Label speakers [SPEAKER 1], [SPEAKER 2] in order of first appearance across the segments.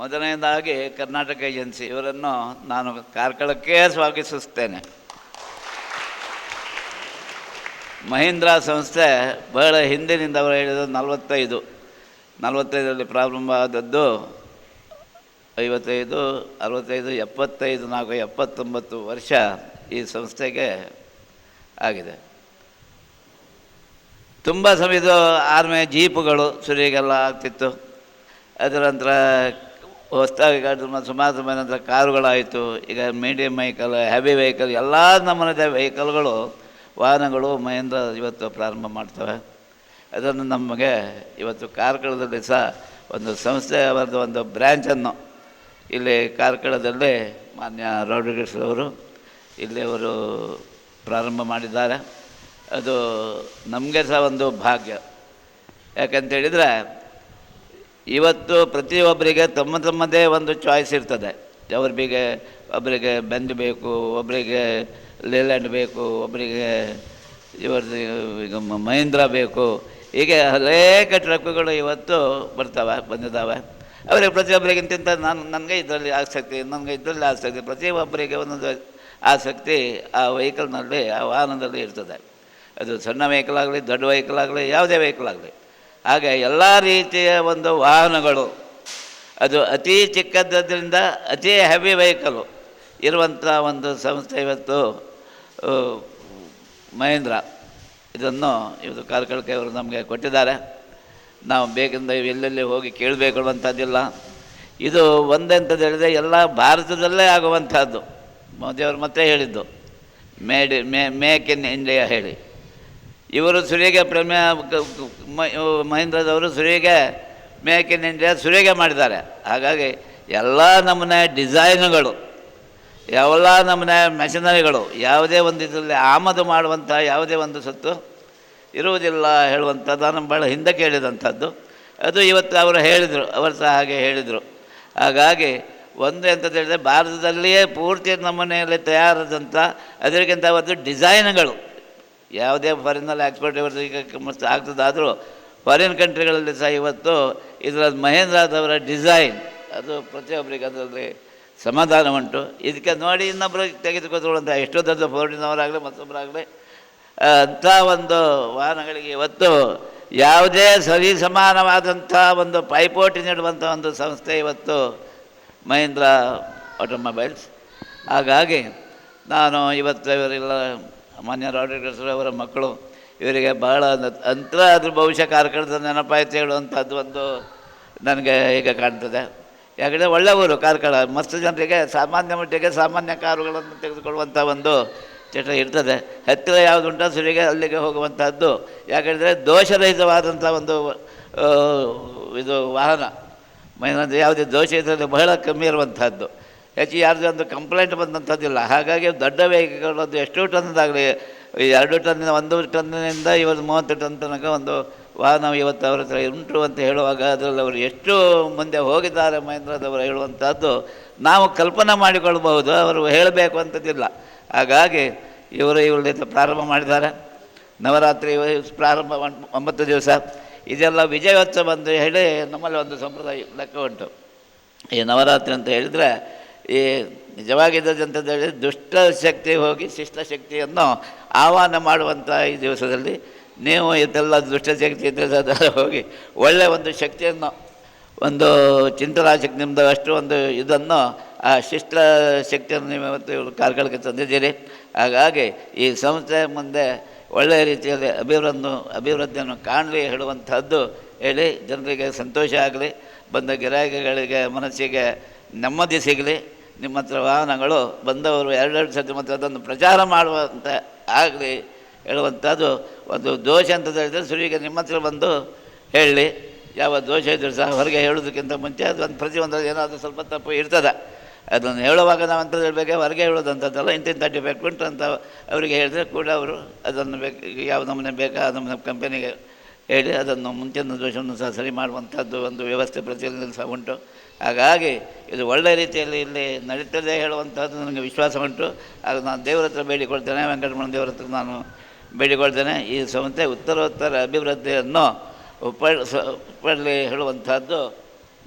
[SPEAKER 1] ಮೊದಲನೇದಾಗಿ ಕರ್ನಾಟಕ ಏಜೆನ್ಸಿ, ಇವರನ್ನು ನಾನು ಕಾರ್ಕಳಕ್ಕೆ ಸ್ವಾಗತಿಸುತ್ತೇನೆ. ಮಹೀಂದ್ರ ಸಂಸ್ಥೆ ಬಹಳ ಹಿಂದಿನಿಂದ ಅವರು ಹೇಳಿದ ನಲವತ್ತೈದು. ನಲವತ್ತೈದರಲ್ಲಿ ಪ್ರಾರಂಭ ಆದದ್ದು ಐವತ್ತೈದು, ಅರವತ್ತೈದು, ಎಪ್ಪತ್ತೈದು, ನಾಲ್ಕು, ಎಪ್ಪತ್ತೊಂಬತ್ತು ವರ್ಷ ಈ ಸಂಸ್ಥೆಗೆ ಆಗಿದೆ. ತುಂಬ ಸಮಯದ ಆರ್ಮೆ ಜೀಪುಗಳು ಸುರಿಗೆಲ್ಲ ಆಗ್ತಿತ್ತು. ಅದರ ನಂತರ ಹೊಸದಾಗಿ ಸುಮಾರು ಸಮಯ ನಂತರ ಕಾರುಗಳಾಯಿತು. ಈಗ ಮೀಡಿಯಂ ವೆಹಿಕಲ್ ಹೆವಿ ವೆಹಿಕಲ್ ಎಲ್ಲ ನಮೂನೆಯ ವೆಹಿಕಲ್ಗಳು ವಾಹನಗಳು ಮಹೇಂದ್ರ ಇವತ್ತು ಪ್ರಾರಂಭ ಮಾಡ್ತವೆ. ಅದನ್ನು ನಮಗೆ ಇವತ್ತು ಕಾರ್ಕಳದಲ್ಲಿ ಸಹ ಒಂದು ಸಂಸ್ಥೆ ಅವರದ್ದು ಒಂದು ಬ್ರ್ಯಾಂಚನ್ನು ಇಲ್ಲಿ ಕಾರ್ಕಳದಲ್ಲಿ ಮಾನ್ಯ ರೌಡ್ರಿಗೇಶ್ ಅವರು ಇಲ್ಲಿ ಅವರು ಪ್ರಾರಂಭ ಮಾಡಿದ್ದಾರೆ. ಅದು ನಮಗೆ ಸಹ ಒಂದು ಭಾಗ್ಯ. ಯಾಕಂತೇಳಿದರೆ ಇವತ್ತು ಪ್ರತಿಯೊಬ್ಬರಿಗೆ ತಮ್ಮ ತಮ್ಮದೇ ಒಂದು ಚಾಯ್ಸ್ ಇರ್ತದೆ. ಅವ್ರಿಗೆ ಒಬ್ಬರಿಗೆ ಬೆಂದ್ ಬೇಕು ಒಬ್ಬರಿಗೆ ಲೇಲ್ಯಾಂಡ್ ಬೇಕು ಒಬ್ಬರಿಗೆ ಇವರದ್ದು ಈಗ ಮಹೇಂದ್ರ ಬೇಕು. ಹೀಗೆ ಅನೇಕ ಟ್ರಕ್ಗಳು ಇವತ್ತು ಬರ್ತವೆ, ಬಂದಿದ್ದಾವೆ. ಅವರಿಗೆ ಪ್ರತಿಯೊಬ್ಬರಿಗಿಂತ ನಾನು, ನನಗೆ ಇದರಲ್ಲಿ ಆಸಕ್ತಿ, ನನಗೆ ಇದರಲ್ಲಿ ಆಸಕ್ತಿ, ಪ್ರತಿಯೊಬ್ಬರಿಗೆ ಒಂದೊಂದು ಆಸಕ್ತಿ ಆ ವೆಹಿಕಲ್ನಲ್ಲಿ ಆ ವಾಹನದಲ್ಲಿ ಇರ್ತದೆ. ಅದು ಸಣ್ಣ ವೆಹಿಕಲ್ ಆಗಲಿ, ದೊಡ್ಡ ವೆಹಿಕಲ್ ಆಗಲಿ, ಯಾವುದೇ ವೆಹಿಕಲ್ ಆಗಲಿ. ಹಾಗೆ ಎಲ್ಲ ರೀತಿಯ ಒಂದು ವಾಹನಗಳು, ಅದು ಅತಿ ಚಿಕ್ಕದ್ದರಿಂದ ಅತಿ ಹೆವಿ ವೆಹಿಕಲು ಇರುವಂಥ ಒಂದು ಸಂಸ್ಥೆ ಇವತ್ತು ಮಹೇಂದ್ರ ಇದನ್ನು ಇವತ್ತು ಕಾರ್ಕಳಕ್ಕೆ ನಮಗೆ ಕೊಟ್ಟಿದ್ದಾರೆ. ನಾವು ಬೇಕಿಂದ ಎಲ್ಲೆಲ್ಲಿ ಹೋಗಿ ಕೇಳಬೇಕು ಅನ್ನುವಂಥದ್ದಿಲ್ಲ ಇದು ಒಂದೆಂಥದ್ದು ಹೇಳಿದರೆ ಎಲ್ಲ ಭಾರತದಲ್ಲೇ ಆಗುವಂಥದ್ದು. ಮೋದಿಯವರು ಮತ್ತೆ ಹೇಳಿದ್ದು made May make in India ಹೇಳಿ. ಇವರು ಸುರೇಗೆ ಪ್ರಮೇ ಮಹೇಂದ್ರದವರು ಸುರೇಗೆ ಮೇಕ್ ಇನ್ ಇಂಡಿಯಾ ಸುರೇಗೆ ಮಾಡಿದ್ದಾರೆ. ಹಾಗಾಗಿ ಎಲ್ಲ ನಮೂನೆ ಡಿಸೈನ್ಗಳು, ಎಲ್ಲ ನಮೂನೆ ಮೆಷಿನರಿಗಳು, ಯಾವುದೇ ಒಂದು ಇದರಲ್ಲಿ ಆಮದು ಮಾಡುವಂಥ ಯಾವುದೇ ಒಂದು ಸತ್ತು ಇರುವುದಿಲ್ಲ ಹೇಳುವಂಥದ್ದು. ನಾನು ಭಾಳ ಹಿಂದೆ ಕೇಳಿದಂಥದ್ದು. ಅದು ಇವತ್ತು ಅವರು ಹೇಳಿದರು, ಅವರು ಸಹ ಹಾಗೆ ಹೇಳಿದರು. ಹಾಗಾಗಿ ಒಂದು ಎಂತ ಹೇಳಿದರೆ ಭಾರತದಲ್ಲಿಯೇ ಪೂರ್ತಿ ನಮೂನೆಯಲ್ಲಿ ತಯಾರಾದಂಥ, ಅದಕ್ಕಿಂತ ಒಂದು ಡಿಸೈನ್ಗಳು. ಯಾವುದೇ ಫಾರಿನಲ್ಲಿ ಎಕ್ಸ್ಪೋರ್ಟ್ ಮಸ್ತ್ ಆಗ್ತದಾದರೂ ಫಾರಿನ್ ಕಂಟ್ರಿಗಳಲ್ಲಿ ಸಹ ಇವತ್ತು ಇದರ ಮಹೇಂದ್ರದವರ ಡಿಸೈನ್ ಅದು ಪ್ರತಿಯೊಬ್ಬರಿಗೆ ಅದರಲ್ಲಿ ಸಮಾಧಾನ ಉಂಟು. ಇದಕ್ಕೆ ನೋಡಿ ಇನ್ನೊಬ್ಬರು ತೆಗೆದುಕೊಳ್ಳುವಂಥ ಎಷ್ಟೋ ದೊಡ್ಡ ಫೋರ್ಟಿನವರಾಗಲಿ ಮತ್ತೊಬ್ಬರಾಗಲಿ ಅಂಥ ಒಂದು ವಾಹನಗಳಿಗೆ ಇವತ್ತು ಯಾವುದೇ ಸರಿ ಸಮಾನವಾದಂಥ ಒಂದು ಪೈಪೋಟಿ ನೀಡುವಂಥ ಒಂದು ಸಂಸ್ಥೆ ಇವತ್ತು ಮಹೇಂದ್ರ ಆಟೋಮೊಬೈಲ್ಸ್ ಹಾಗಾಗಿ ನಾನು ಇವತ್ತು ಇವರೆಲ್ಲ ಮಾನ್ಯ ರಾಡ್ರಿಗರ್ಸ್ ಅವರ ಮಕ್ಕಳು, ಇವರಿಗೆ ಬಹಳ ಅಂತ ಅಂತರ ಅದ್ರ ಭವಿಷ್ಯ ಕಾರ್ಕಳದ ನೆನಪಾಯ್ತು ಹೇಳುವಂಥದ್ದು ಒಂದು ನನಗೆ ಈಗ ಕಾಣ್ತದೆ. ಯಾಕಂದರೆ ಒಳ್ಳೆ ಊರು, ಕಾರ್ಕಳ, ಮಸ್ತ್ ಜನರಿಗೆ ಸಾಮಾನ್ಯ ಮಟ್ಟಿಗೆ ಸಾಮಾನ್ಯ ಕಾರುಗಳನ್ನು ತೆಗೆದುಕೊಳ್ಳುವಂಥ ಒಂದು ಚಟ ಇರ್ತದೆ. ಹತ್ತಿರ ಯಾವುದುಂಟ ಸುರಿಗೆ ಅಲ್ಲಿಗೆ ಹೋಗುವಂಥದ್ದು. ಯಾಕಂದರೆ ದೋಷರಹಿತವಾದಂಥ ಒಂದು ಇದು ವಾಹನ. ಮೈನ ಯಾವುದೇ ದೋಷ ಇದ್ದರೆ ಬಹಳ ಕಮ್ಮಿ ಇರುವಂಥದ್ದು. ಹೆಚ್ಚು ಯಾರ್ದು ಒಂದು ಕಂಪ್ಲೇಂಟ್ ಬಂದಂಥದ್ದಿಲ್ಲ. ಹಾಗಾಗಿ ದೊಡ್ಡ ವೇಗಗಳದ್ದು ಎಷ್ಟು ಟನ್ನದಾಗಲಿ ಎರಡು ಟನ್ನಿನ ಒಂದು ಟನ್ನಿನಿಂದ ಇವತ್ತು ಮೂವತ್ತು ಟನ್ ತನಕ ಒಂದು ವಾಹನ ಇವತ್ತು ಅವರ ಹತ್ರ ಉಂಟು ಅಂತ ಹೇಳುವಾಗ ಅದರಲ್ಲಿ ಅವರು ಎಷ್ಟು ಮುಂದೆ ಹೋಗಿದ್ದಾರೆ ಮಹೇಂದ್ರದವರು ಹೇಳುವಂಥದ್ದು ನಾವು ಕಲ್ಪನೆ ಮಾಡಿಕೊಳ್ಬಹುದು, ಅವರು ಹೇಳಬೇಕು ಅಂತದಿಲ್ಲ ಹಾಗಾಗಿ ಇವರು ಇವರಿಂದ ಪ್ರಾರಂಭ ಮಾಡಿದ್ದಾರೆ. ನವರಾತ್ರಿ ಪ್ರಾರಂಭ ಒಂಬತ್ತು ದಿವಸ. ಇದೆಲ್ಲ ವಿಜಯೋತ್ಸವ ಅಂತ ಹೇಳಿ ನಮ್ಮಲ್ಲಿ ಒಂದು ಸಂಪ್ರದಾಯ ಲೆಕ್ಕ ಉಂಟು. ಈ ನವರಾತ್ರಿ ಅಂತ ಹೇಳಿದರೆ ಈ ನಿಜವಾಗಿದ್ದಂಥದ್ದು ದುಷ್ಟ ಶಕ್ತಿ ಹೋಗಿ ಶಿಷ್ಟ ಶಕ್ತಿಯನ್ನು ಆಹ್ವಾನ ಮಾಡುವಂಥ ಈ ದಿವಸದಲ್ಲಿ ನೀವು ಇದೆಲ್ಲ ದುಷ್ಟಶಕ್ತಿ ಇದ್ದರೆ ಹೋಗಿ ಒಳ್ಳೆಯ ಒಂದು ಶಕ್ತಿಯನ್ನು, ಒಂದು ಚಿಂತನಾಶಕ್ತಿ ನಿಮ್ಮದು ಅಷ್ಟು ಒಂದು ಇದನ್ನು ಆ ಶಿಷ್ಟ ಶಕ್ತಿಯನ್ನು ನೀವು ಇವತ್ತು ಇವರು ತಂದಿದ್ದೀರಿ. ಹಾಗಾಗಿ ಈ ಸಂಸ್ಥೆ ಮುಂದೆ ಒಳ್ಳೆಯ ರೀತಿಯಲ್ಲಿ ಅಭಿವೃದ್ಧಿ, ಅಭಿವೃದ್ಧಿಯನ್ನು ಕಾಣಲಿ ಹೇಳುವಂಥದ್ದು ಹೇಳಿ ಜನರಿಗೆ ಸಂತೋಷ ಆಗಲಿ, ಬಂದ ಗಿರಾಕಿಗಳಿಗೆ ಮನಸ್ಸಿಗೆ ನೆಮ್ಮದಿ ಸಿಗಲಿ. ನಿಮ್ಮ ಹತ್ರ ವಾಹನಗಳು ಬಂದವರು ಎರಡೆರಡು ಸರ್ತಿ ಮತ್ತು ಅದನ್ನು ಪ್ರಚಾರ ಮಾಡುವಂಥ ಆಗಲಿ ಹೇಳುವಂಥದ್ದು ಒಂದು ದೋಷ ಅಂತ ಹೇಳಿದರೆ ಸುರಿಗೆ ನಿಮ್ಮ ಹತ್ರ ಬಂದು ಹೇಳಿ. ಯಾವ ದೋಷ ಇದ್ದರೂ ಸಹ ಹೊರಗೆ ಹೇಳೋದಕ್ಕಿಂತ ಮುಂಚೆ ಅದು ಒಂದು ಪ್ರತಿಯೊಂದರಲ್ಲಿ ಏನಾದರೂ ಸ್ವಲ್ಪ ತಪ್ಪು ಇರ್ತದೆ. ಅದನ್ನು ಹೇಳುವಾಗ ನಾವು ಅಂತ ಹೇಳಬೇಕು, ಹೊರಗೆ ಹೇಳೋದಂಥದ್ದಲ್ಲ ಇಂತಿಂಥ ಡಿಫೆಕ್ಟ್ ಉಂಟು ಅಂತ ಅವರಿಗೆ ಹೇಳಿದರೆ ಕೂಡ ಅವರು ಅದನ್ನು ಬೇಕು, ಯಾವ ನಮೂನೆ ಬೇಕಾ ನಮ್ಮ ಕಂಪನಿಗೆ ಹೇಳಿ ಅದನ್ನು ಮುಂಚಿನ ದೋಷವನ್ನು ಸಹ ಸರಿ ಮಾಡುವಂಥದ್ದು ಒಂದು ವ್ಯವಸ್ಥೆ ಪ್ರತಿಯೊಂದು ಸಹ ಉಂಟು. ಹಾಗಾಗಿ ಇದು ಒಳ್ಳೆಯ ರೀತಿಯಲ್ಲಿ ಇಲ್ಲಿ ನಡೀತದೆ ಹೇಳುವಂಥದ್ದು ನನಗೆ ವಿಶ್ವಾಸ ಉಂಟು. ಆಗ ನಾನು ದೇವರ ಹತ್ರ ಬೇಡಿಕೊಳ್ತೇನೆ, ವೆಂಕಟರಮಣ ದೇವರ ಹತ್ರ ನಾನು ಬೇಡಿಕೊಳ್ತೇನೆ. ಈ ಸಂಸ್ಥೆ ಉತ್ತರೋತ್ತರ ಅಭಿವೃದ್ಧಿಯನ್ನು ಉಪ ಪಡಲಿ ಹೇಳುವಂಥದ್ದು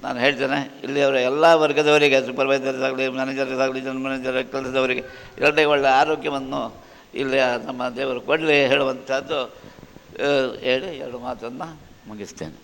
[SPEAKER 1] ನಾನು ಹೇಳ್ತೇನೆ. ಇಲ್ಲಿಯವರ ಎಲ್ಲ ವರ್ಗದವರಿಗೆ ಸೂಪರ್ವೈಸರ್ಸ್ ಆಗಲಿ ಮ್ಯಾನೇಜರ್ಸ್ ಆಗಲಿ ಜನ ಮ್ಯಾನೇಜರ್ ಕೆಲಸದವರಿಗೆ ಒಳ್ಳೆಯ ಆರೋಗ್ಯವನ್ನು ಇಲ್ಲಿ ನಮ್ಮ ದೇವರು ಕೊಡಲಿ ಹೇಳುವಂಥದ್ದು ಹೇಳಿ ಎರಡು ಮಾತನ್ನು ಮುಗಿಸ್ತೇನೆ.